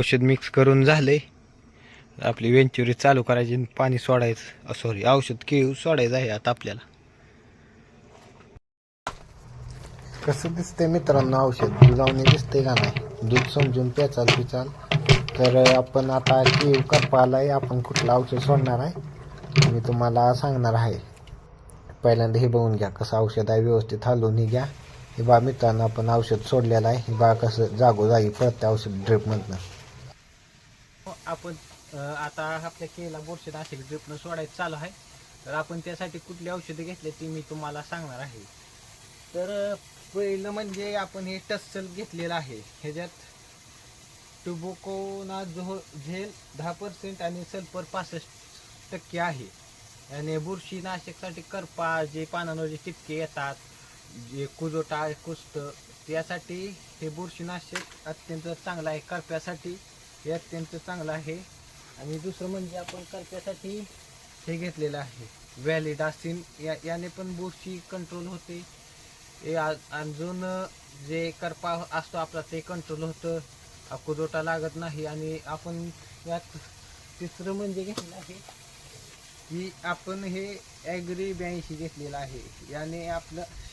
औषध मिक्स करून झाले आपली वेंचुरी चालू करायची पाणी सोडायचं. सॉरी औषध केळू सोडायचं आहे आता आपल्याला. कसं दिसतंय मित्रांनो औषध? दुधावणे दिसतंय का नाही? दूध समजून प्याचाल पिचाल. तर आपण आता केळू करपालाय. आपण कुठलं औषध सोडणार आहे? मी तुम्हाला सांगणार आहे. पहिल्यांदा हे बघून घ्या कसं औषध आहे. व्यवस्थित हलवून घ्या. हे बा मित्रांनो आपण औषध सोडलेलं आहे. हे बा कसं जागोजागी पडतं औषध ड्रिपमधनं आपण आता आपल्या केला बुरशीनाशक ड्रिपनं सोडायचं चालू आहे. तर आपण त्यासाठी कुठली औषधं घेतली ती मी तुम्हाला सांगणार आहे. तर पहिलं म्हणजे आपण हे टस्सल घेतलेलं आहे. ह्याच्यात टुबोकोना झो झेल दहा पर्सेंट आणि सल्फर पासष्ट टक्के आहे. आणि बुरशीनाशकसाठी करपा जे पानांवर जे टिपके येतात जे कुजोटा कुस्त त्यासाठी हे बुरशीनाशक अत्यंत चांगलं आहे. करप्यासाठी हे अत्यंत चांगलं आहे. आणि दुसरं म्हणजे आपण करप्यासाठी हे घेतलेलं आहे. व्हॅलिडासिन या याने पण बुरशी कंट्रोल होते. हे अजून जे करपा असतो आपला ते कंट्रोल होतं. कुजोटा लागत नाही. आणि आपण यात तिसरं म्हणजे घेतलेलं आहे की आपण हे ॲग्री ब्याऐंशी घेतलेलं आहे. याने आपलं